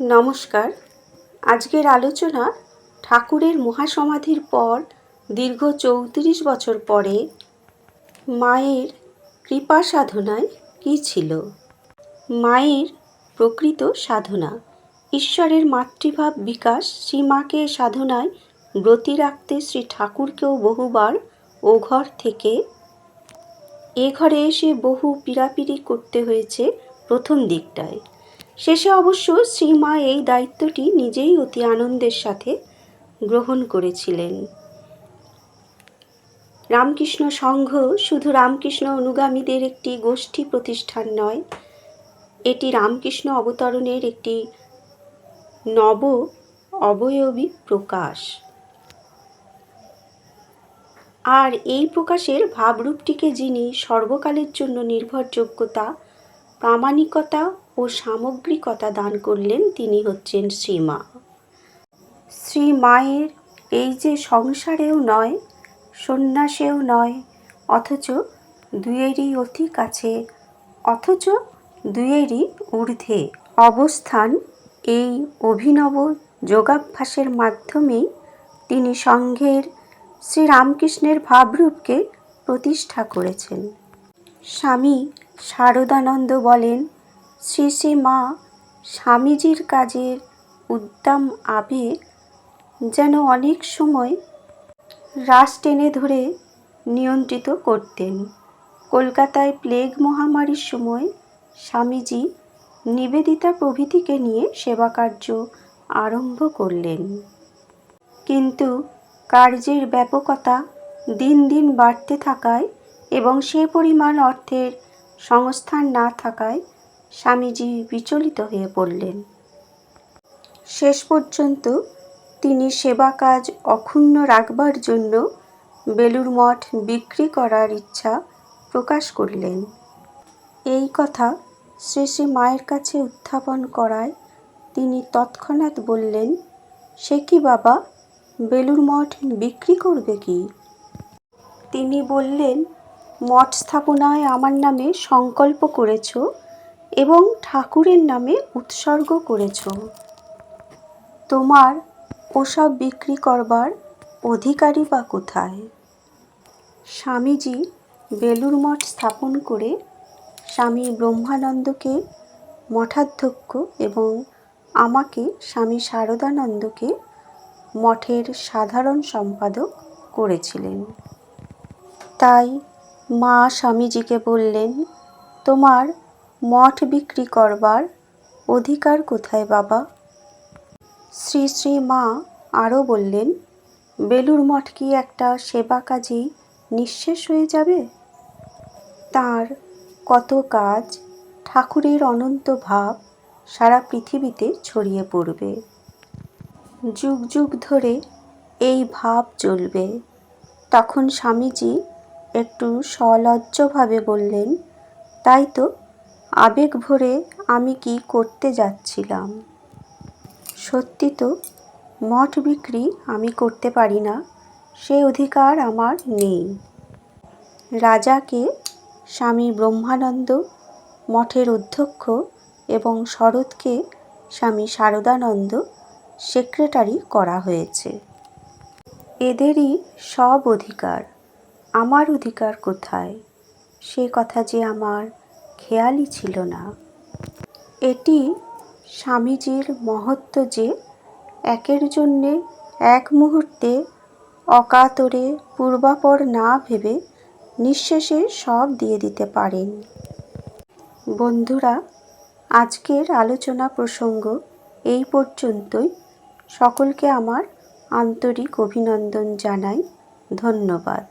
নমস্কার। আজকের আলোচনা ঠাকুরের মহাসমাধির পর দীর্ঘ চৌত্রিশ বছর পরে মায়ের কৃপা সাধনায় কী ছিল? মায়ের প্রকৃত সাধনা, ঈশ্বরের মাতৃভাব বিকাশ শ্রীমাকে সাধনায় ব্রতী রাখতে শ্রী ঠাকুরকেও বহুবার ও ঘর থেকে এ ঘরে এসে বহু পীড়াপিড়ি করতে হয়েছে প্রথম দিকটায়। শেষে অবশ্য শ্রীমা এই দায়িত্বটি নিজেই অতি আনন্দের সাথে গ্রহণ করেছিলেন। রামকৃষ্ণ সংঘ শুধু রামকৃষ্ণ অনুগামীদের একটি গোষ্ঠী প্রতিষ্ঠান নয়, এটি রামকৃষ্ণ অবতরণের একটি নব অবয়বী প্রকাশ। আর এই প্রকাশের ভাবরূপটিকে যিনি সর্বকালের জন্য নির্ভরযোগ্যতা প্রামাণিকতা ও সামগ্রিকতা দান করলেন তিনি হচ্ছেন শ্রীমা। শ্রী মায়ের এই যে সংসারেও নয়, সন্ন্যাসেও নয়, অথচ দুয়েরই অতি কাছে, অথচ দুয়েরই ঊর্ধ্বে অবস্থান, এই অভিনব যোগাভ্যাসের মাধ্যমেই তিনি সংঘের শ্রীরামকৃষ্ণের ভাবরূপকে প্রতিষ্ঠা করেছেন। স্বামী শারদানন্দ বলেন, শ্রী শ্রী মা, স্বামীজির কাজের উদ্দাম আবেগ যেন অনেক সময় রাস টেনে ধরে নিয়ন্ত্রিত করতেন। কলকাতায় প্লেগ মহামারীর সময় স্বামীজি নিবেদিতা প্রভৃতিকে নিয়ে সেবা কার্য আরম্ভ করলেন। কিন্তু কার্যের ব্যাপকতা দিন দিন বাড়তে থাকায় এবং সে পরিমাণ অর্থের সংস্থান না থাকায় স্বামীজি বিচলিত হয়ে পড়লেন। শেষ পর্যন্ত তিনি সেবা কাজ অক্ষুণ্ণ রাখবার জন্য বেলুর মঠ বিক্রি করার ইচ্ছা প্রকাশ করলেন। এই কথা শ্রী শ্রী মায়ের কাছে উত্থাপন করায় তিনি তৎক্ষণাৎ বললেন, সে কি বাবা, বেলুর মঠ বিক্রি করবে কি? তিনি বললেন মঠ স্থাপনায় আমার নামে সংকল্প করেছ এবং ঠাকুরের নামে উৎসর্গ করেছ। তোমার ওসব বিক্রি করবার অধিকারী বা কোথায়? স্বামীজি বেলুর মঠ স্থাপন করে স্বামী ব্রহ্মানন্দকে মঠাধ্যক্ষ এবং আমাকে স্বামী শারদানন্দকে মঠের সাধারণ সম্পাদক করেছিলেন। তাই মা স্বামীজিকে বললেন, তোমার মঠ বিক্রি করবার অধিকার কোথায় বাবা? শ্রী শ্রী মা আরও বললেন বেলুর মঠ কি একটা সেবা কাজেই নিঃশেষ হয়ে যাবে? তার কত কাজ ঠাকুরের অনন্ত ভাব সারা পৃথিবীতে ছড়িয়ে পড়বে। যুগ যুগ ধরে এই ভাব চলবে। তখন স্বামীজি একটু সলজ্জভাবে বললেন, তাই তো, আবেগ ভরে আমি কি করতে যাচ্ছিলাম? সত্যি তো, মঠ বিক্রি আমি করতে পারি না, সে অধিকার আমার নেই। রাজাকে স্বামী ব্রহ্মানন্দ, মঠের অধ্যক্ষ এবং শরৎকে স্বামী শারদানন্দ, সেক্রেটারি করা হয়েছে। এদেরই সব অধিকার। আমার অধিকার কোথায়? সে কথা যে আমার খেয়ালই ছিল না। এটি স্বামীজির মহত্ব যে একের জন্যে এক মুহূর্তে অকাতরে পূর্বাপর না ভেবে নিঃশেষে সব দিয়ে দিতে পারেন। বন্ধুরা, আজকের আলোচনা প্রসঙ্গ এই পর্যন্তই। সকলকে আমার আন্তরিক অভিনন্দন জানাই। ধন্যবাদ।